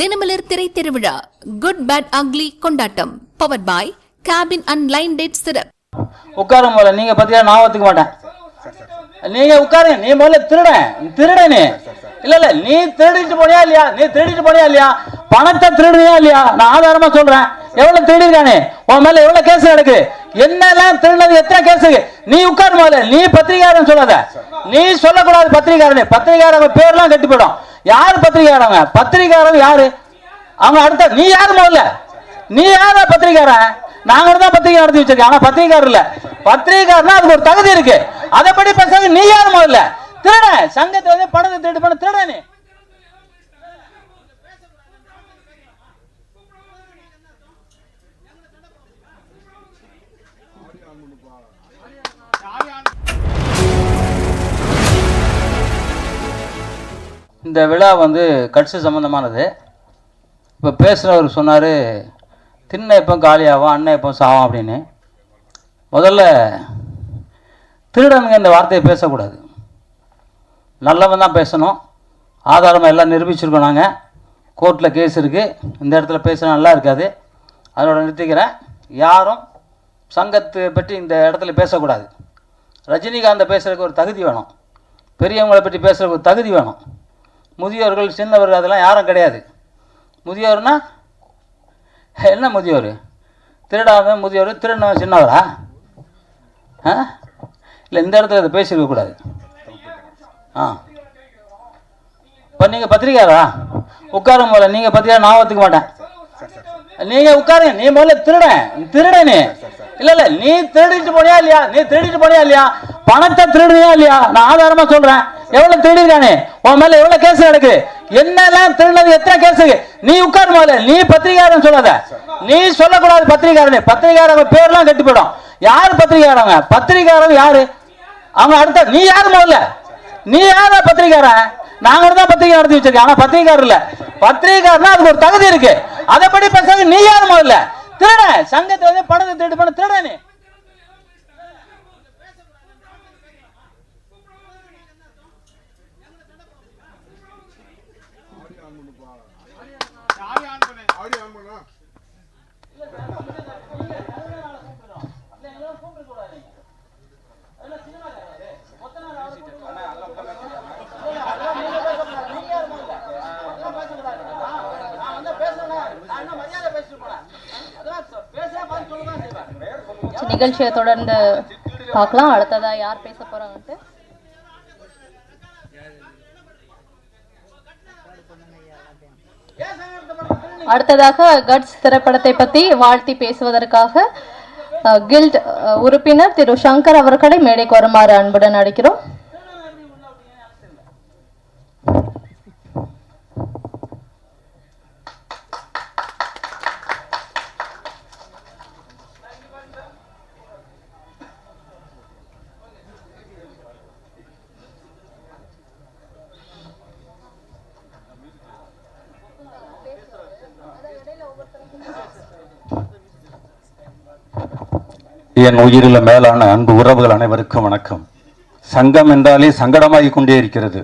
தினமலர் திரை திருவிழா good bad ugly கொண்டாட்டம். Power boy cabin and line date சிறப் உட்கார முதல்ல. நீங்க பத்தியா நான் ஒத்துக்க மாட்டேன். நீங்க உட்காருங்க. நீ முதல்ல திருடன் திருட நீ. இல்ல இல்ல. நீ திருடிட்டு போனியா இல்லையா? நீ திருடிட்டு போனியா இல்லையா? பணத்தை திருடுனியா இல்லையா? நான் ஆதாரமா சொல்றேன். எவ்வளவு திருடிருக்கானே உன் மேல எவ்வளவு கேஸ் நடக்கு? என்னெல்லாம் திருடினது? எத்தனை கேஸ் நீ உட்காரு முதல்ல. நீ பத்திரிகாரன் சொல்லாத. நீ சொல்லக்கூடாது பத்திரிகாரனே பத்திரிகாரன் பேர்லாம் கட்டி போயிடும். யார் பத்திரிகாரங்க பத்திரிகையாளர் யாரு? அவங்க அடுத்த நீ யாரு முதல்ல? நீ யார பத்திரிகாரன் நாங்க தான் பத்திரிகை நடத்தி வச்சிருக்கேன். ஆனா பத்திரிகார் இல்ல. பத்திரிகார்னா அதுக்கு ஒரு தகுதி இருக்கு. அதைப்படி பேசாத நீ யாரு முதல்ல? திருட சங்கத்தை வந்து பணத்தை திருட்டு பண்ண திருட இந்த விழா வந்து கட்சி சம்மந்தமானது இப்போ பேசுகிறவர் சொன்னார் தின்ன எப்போ காலியாகும் அண்ணன் எப்போ சாவும் அப்படின்னு. முதல்ல திருடனுங்க இந்த வார்த்தையை பேசக்கூடாது. நல்லவன் தான் பேசணும். ஆதாரமாக எல்லாம் நிரூபிச்சிருக்கோம் நாங்கள் கோர்ட்டில் கேஸ் இருக்குது இந்த இடத்துல பேசினா நல்லா இருக்காது. அதோட நிறுத்திக்கிறேன். யாரும் சங்கத்தை பற்றி இந்த இடத்துல பேசக்கூடாது. ரஜினிகாந்தை பேசுகிறதுக்கு ஒரு தகுதி வேணும். பெரியவங்களை பற்றி பேசுகிறதுக்கு ஒரு தகுதி வேணும். முதியோர்கள் சின்னவர்கள் அதெல்லாம் யாரும் கிடையாது. முதியோர்னா என்ன முதியோர்? திருடாதவன் முதியோர் திருடனவன் சின்னவரா? ஆ? இல்லை இந்த இடத்துல அதை பேசியிருக்க கூடாது. ஆ. இப்போ நீங்கள் பத்திரிக்கையாரா உட்காரும் போல நீங்கள் பத்திரிக்கை நான் ஒத்துக்க மாட்டேன். நீங்க உட்காருங்க நீ முதல்ல திருடன் திருட நீ இல்ல இல்ல நீ திருடிட்டு போனியா இல்லையா? நீ திருடிட்டு போனியா இல்லையா? பணத்தை திருடுனியா இல்லையா? நான் ஆதாரமா சொல்றேன். எவ்வளவு திருடிருக்கானே உன் மேல எவ்வளவு கேஸ் நடக்கு? என்னெல்லாம் திருடினது எத்தனை கேஸ் நீ உட்காரு முதல்ல. நீ பத்திரிகாரன் சொல்லாத. நீ சொல்லக்கூடாது பத்திரிகாரனே பத்திரிகாரங்க பேர்லாம் கெட்டு போயிடும். யாரு பத்திரிகாரங்க பத்திரிகாரங்க யாரு? அவங்க அடுத்த நீ யாரு முதல்ல? நீ யார பத்திரிகாரன் நாங்க தான் பத்திரிகை நடத்தி வச்சிருக்கேன் ஆனா பத்திரிகாரர் இல்ல. பத்திரிகாரனா அதுக்கு ஒரு தகுதி இருக்கு. அதைப்படி பேசுறது நீ யாரு முதல்ல? திருட. சங்கத்தை வந்து பணத்தை திருடு பண்ண சரி, நிகழ்ச்சியை தொடர்ந்து பார்க்கலாம். அடுத்ததா யார் பேச போறாங்கன்ட்டு? அடுத்ததாக கட்ஸ் திரைப்படத்தை பத்தி வாழ்த்தி பேசுவதற்காக கில்ட் உறுப்பினர் திரு சங்கர் அவர்களை மேடைக்கு வருமாறு அன்புடன் அழைக்கிறோம். என் உயிரில மேலான அன்பு உறவுகள் அனைவருக்கும் வணக்கம். சங்கம் என்றாலே சங்கடமாகிக் கொண்டே இருக்கிறது.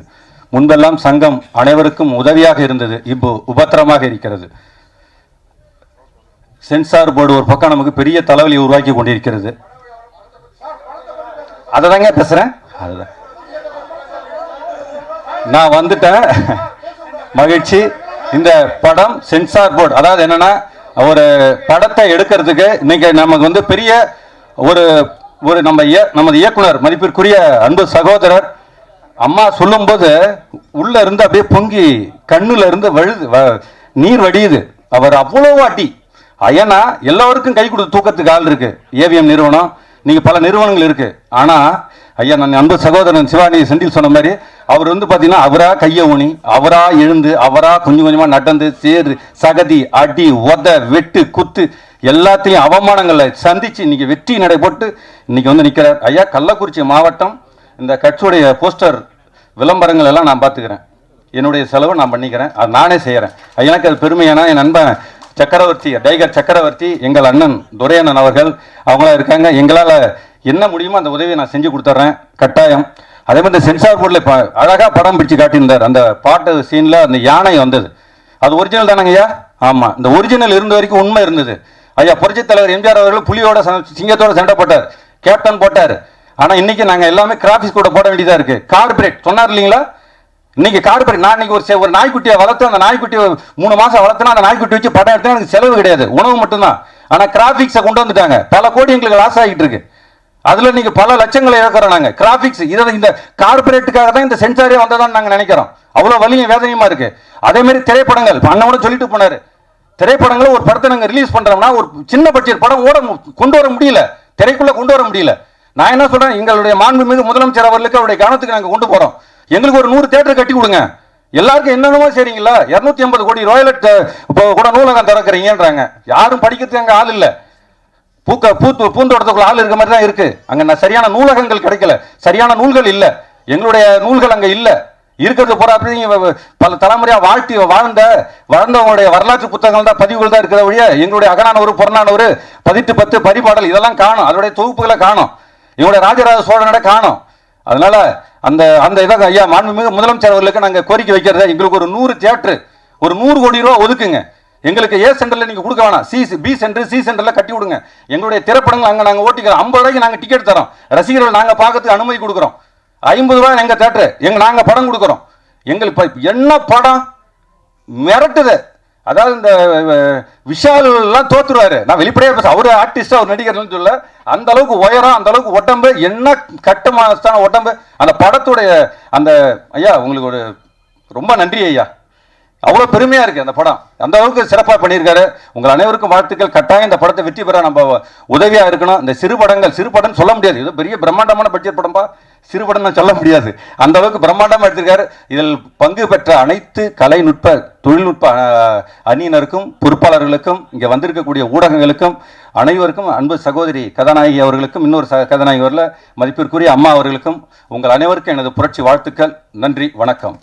முன்பெல்லாம் சங்கம் அனைவருக்கும் உதவியாக இருந்தது இப்போ உபத்திரமாக இருக்கிறது. சென்சார் போர்டு ஒரு பக்கம் நமக்கு பெரிய தலைவலியை உருவாக்கி கொண்டிருக்கிறது. அதை தாங்க பேசுறேன்? அதுதான். நான் வந்துட்டேன் மகிழ்ச்சி. இந்த படம் சென்சார் போர்டு அதாவது என்னன்னா ஒரு படத்தை எடுக்கிறதுக்கு இன்னைக்கு நமக்கு வந்து பெரிய ஒரு ஒரு நம்ம நமது இயக்குனர் மதிப்பிற்குரிய அன்பு சகோதரர் அம்மா சொல்லும்போது உள்ள இருந்து அப்படியே பொங்கி கண்ணுல இருந்து வழுது வ- நீர் வடியுது. அவர் அவ்வளோ வாட்டி ஏன்னா எல்லோருக்கும் கை கொடுத்து தூக்கத்துக்கு ஆள் இருக்கு. ஏவிஎம் நிறுவனம் நீங்கள் பல நிறுவனங்கள் இருக்கு. ஆனால் ஐயா நான் அன்பு சகோதரன் சிவானி செந்தில் சொன்ன மாதிரி அவர் வந்து பார்த்தீங்கன்னா அவரா கையை ஊனி அவரா எழுந்து அவரா கொஞ்சம் கொஞ்சமாக நடந்து சேரு சகதி அடி உத வெட்டு குத்து எல்லாத்தையும் அவமானங்களை சந்தித்து இன்னைக்கு வெற்றி நடை போட்டு இன்னைக்கு வந்து நிற்கிறார் ஐயா கள்ளக்குறிச்சி மாவட்டம் இந்த கட்சியுடைய போஸ்டர் விளம்பரங்கள் எல்லாம் நான் பார்த்துக்கிறேன். என்னுடைய செலவு நான் பண்ணிக்கிறேன். அது நானே செய்கிறேன் எனக்கு அது பெருமையான என் நண்பன் சக்கரவர்த்தி டைகர் சக்கரவர்த்தி எங்கள் அண்ணன் துரையண்ணன் அவர்கள் அவங்களாம் இருக்காங்க. எங்களால் என்ன முடியுமோ அந்த உதவியை நான் செஞ்சு கொடுத்துட்றேன். கட்டாயம். அதே மாதிரி இந்த சென்சார் போர்டில் இப்போ அழகாக படம் பிடிச்சு காட்டியிருந்தார். அந்த பாட்டு சீனில் அந்த யானை வந்தது. அது ஒரிஜினல் தானங்க ஐயா? இந்த ஒரிஜினல் இருந்த வரைக்கும் உண்மை இருந்தது. ஐயா புரட்சித் தலைவர் எம்ஜிஆர் அவர்கள் புலியோட சிங்கத்தோட சண்டை போட்டார். கேப்டன் போட்டார். ஆனால் இன்றைக்கி நாங்கள் எல்லாமே கிராபிக்ஸ் கூட போட வேண்டியதாக இருக்குது கார்பரேட் சொன்னார் இல்லைங்களா? இன்றைக்கி கார்பரேட் நான் இன்றைக்கி ஒரு செ- ஒரு நாய்க்குட்டியை வளர்த்து அந்த நாய்க்குட்டியை மூணு மாதம் வளர்த்துனா அந்த நாய்க்குட்டி வச்சு படம் எடுத்தா எனக்கு செலவு கிடையாது. உணவு மட்டும்தான். ஆனால் கிராஃபிக்ஸை கொண்டு வந்துட்டாங்க. பல கோடி எங்களுக்கு லாஸ் ஆகிட்டு இருக்குது அதுல நீங்க பல லட்சங்களை இழக்கிறோம் நாங்க. கிராபிக்ஸ் இதை இந்த கார்பரேட்டுக்காக தான் இந்த சென்சாரே வந்ததான்னு நாங்க நினைக்கிறோம். அவ்வளவு வலியும் வேதனையுமா இருக்கு? அதே மாதிரி திரைப்படங்கள் அண்ணன் கூட சொல்லிட்டு போனாரு. திரைப்படங்களை ஒரு படத்தை நாங்க ரிலீஸ் பண்றோம்னா ஒரு சின்ன பட்ஜெட் படம் ஓட கொண்டு வர முடியல. திரைக்குள்ள கொண்டு வர முடியல. நான் என்ன சொல்றேன்? எங்களுடைய மாண்புமிகு முதலமைச்சர் அவர்களுக்கு அவருடைய கவனத்துக்கு நாங்க கொண்டு போறோம். எங்களுக்கு ஒரு நூறு தேட்டர் கட்டி கொடுங்க. எல்லாருக்கும் என்னென்னமோ சரிங்களா இரநூத்தி ஐம்பது கோடி ரோயலட் இப்போ கூட நூலகம் திறக்கிறீங்கன்றாங்க. யாரும் படிக்கிறதுக்கு அங்கே ஆள் இல்லை. பூக்க பூத்து பூந்தோட்டத்துக்குள்ள ஆள் இருக்க மாதிரி தான் இருக்கு. அங்க சரியான நூலகங்கள் கிடைக்கல. சரியான நூல்கள் இல்ல. எங்களுடைய நூல்கள் அங்க இல்ல. இருக்கிறது பூரா அப்படி பல தலைமுறையா வாழ்த்தி வாழ்ந்த வளர்ந்தவங்களுடைய வரலாற்று புத்தகங்கள் தான் பதிவுகள் தான் இருக்கிற வழியா எங்களுடைய அகனானவர் புறநானவர் பதிட்டு பத்து பரிபாடல் இதெல்லாம் காணும். அதோடைய தொகுப்புகளை காணும். எங்களுடைய ராஜராஜ சோழனோட காணும். அதனால அந்த அந்த இதை ஐயா மாண்புமிகு முதலமைச்சர் அவர்களுக்கு நாங்கள் கோரிக்கை வைக்கிறது எங்களுக்கு ஒரு நூறு தியேட்டர் ஒரு நூறு கோடி ரூபா ஒதுக்குங்க. எங்களுக்கு ஏ சென்டரில் நீங்கள் கொடுக்க வேணாம். சி பி சென்டர் சி சென்டரில் கட்டி விடுங்க. எங்களுடைய திரைப்படங்கள் அங்கே நாங்கள் ஓட்டிக்கிறோம். ஐம்பது ரூபாய்க்கு நாங்கள் டிக்கெட் தரோம் ரசிகர்கள் நாங்கள் பார்க்கறதுக்கு அனுமதி கொடுக்குறோம். ஐம்பது ரூபாய் எங்கள் தேட்டரு எங்கள் நாங்கள் படம் கொடுக்குறோம். எங்களுக்கு இப்போ என்ன படம்? மிரட்டுது. அதாவது இந்த அஹ், விஷால் தோத்துருவாரு. நான் வெளிப்படையாக பேச அவர் ஆர்டிஸ்ட் அவர் நடிகர்னு சொல்ல அந்த அளவுக்கு உயரம் அந்த அளவுக்கு உடம்பு என்ன கட்டுமானஸ்தான உடம்பு. அந்த படத்துடைய அந்த ஐயா உங்களுக்கு ஒரு ரொம்ப நன்றி ஐயா. அவ்வளோ பெருமையாக இருக்குது அந்த படம். அந்த அளவுக்கு சிறப்பாக பண்ணியிருக்காரு. உங்கள் அனைவருக்கும் வாழ்த்துக்கள். கட்டாயம் இந்த படத்தை வெற்றி பெற நம்ம உதவியாக இருக்கணும். இந்த சிறு படங்கள் சிறு படம் சொல்ல முடியாது. இது பெரிய பிரம்மாண்டமான பட்ஜெட் படம்பா. சிறு படம் சொல்ல முடியாது. அந்த அளவுக்கு பிரம்மாண்டமாக எடுத்திருக்காரு. இதில் பங்கு பெற்ற அனைத்து கலைநுட்ப தொழில்நுட்ப அணியினருக்கும் பொறுப்பாளர்களுக்கும் இங்கே வந்திருக்கக்கூடிய ஊடகங்களுக்கும் அனைவருக்கும் அன்பு சகோதரி கதாநாயகி அவர்களுக்கும் இன்னொரு ச கதாநாயகி அவரில் மதிப்பிற்குரிய அம்மா அவர்களுக்கும் உங்கள் அனைவருக்கும் எனது புரட்சி வாழ்த்துக்கள். நன்றி வணக்கம்.